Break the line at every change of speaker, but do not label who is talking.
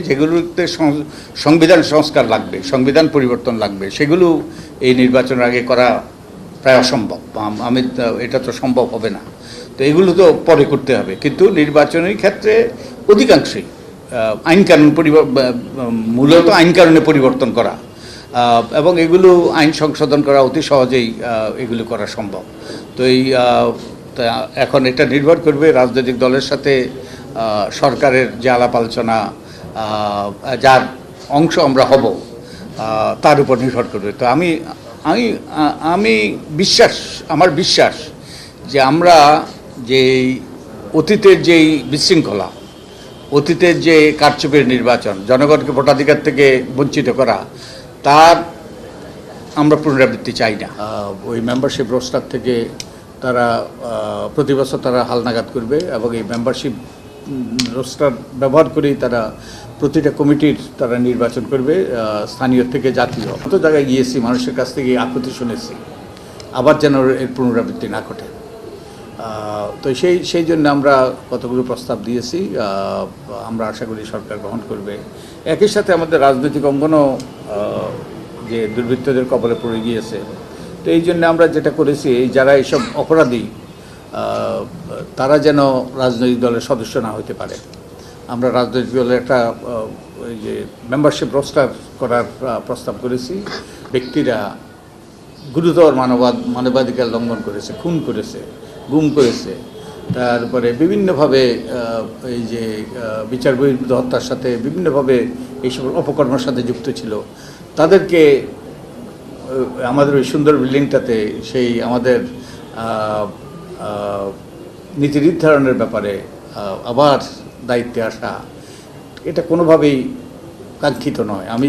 যেগুলোতে সংবিধান সংস্কার লাগবে সংবিধান পরিবর্তন লাগবে সেগুলো এই নির্বাচনের আগে করা প্রায় অসম্ভব। আমি এটা তো সম্ভব হবে না। তো এগুলো তো পরে করতে হবে। কিন্তু নির্বাচনের ক্ষেত্রে অধিকাংশই আহ, আইন কানুন পরিবর- বা- বা- মূলত আইন কানুনে পরিবর্তন করা। এবং এগুলো আইন সংশোধন করা অতি সহজেই এগুলো করা সম্ভব। তো এই এখন এটা নির্ভর করবে রাজনৈতিক দলের সাথে সরকারের যে আলাপ আলোচনা যার অংশ আমরা হব তার উপর নির্ভর করবে তো আমি আমি আমি বিশ্বাস, আমার বিশ্বাস যে আমরা যে অতীতের যেই বিশৃঙ্খলা, অতীতের যে কারচুপের নির্বাচন, জনগণকে ভোটাধিকার থেকে বঞ্চিত করা, তার আমরা পুনরাবৃত্তি চাই না। ওই মেম্বারশিপ রোস্টার থেকে তারা প্রতি বছর তারা হালনাগাদ করবে এবং এই মেম্বারশিপ রোস্টার ব্যবহার করেই তারা প্রতিটা কমিটির তারা নির্বাচন করবে স্থানীয় থেকে জাতীয়। কত জায়গায় গিয়েছি, মানুষের কাছ থেকে আকুতি শুনেছি। আবার যেন এর পুনরাবৃত্তি না ঘটে। তো সেই সেই জন্য আমরা কতগুলো প্রস্তাব দিয়েছি আমরা আশা করি সরকার গ্রহণ করবে। একই সাথে আমাদের রাজনৈতিক অঙ্গনও যে দুর্বৃত্তদের কবলে পড়ে গিয়েছে। তো এই জন্য আমরা যেটা করেছি যারা এইসব অপরাধী তারা যেন রাজনৈতিক দলের সদস্য না হতে পারে। আমরা রাজনৈতিক দলের একটা ওই যে মেম্বারশিপ রোস্টার করার প্রস্তাব করেছি। ব্যক্তিরা গুরুতর মানবাদ, মানবাধিকার লঙ্ঘন করেছে, খুন করেছে, গুম করেছে। তারপরে বিভিন্নভাবে এই যে বিচার বহির্ভূত হত্যার সাথে বিভিন্নভাবে এইসব অপকর্মের সাথে যুক্ত ছিল। তাদেরকে আমাদের ওই সুন্দর বিল্ডিংটাতে সেই আমাদের নীতি নির্ধারণের ব্যাপারে আবার দায়িত্বে আসা এটা কোনোভাবেই কাঙ্ক্ষিত নয়। আমি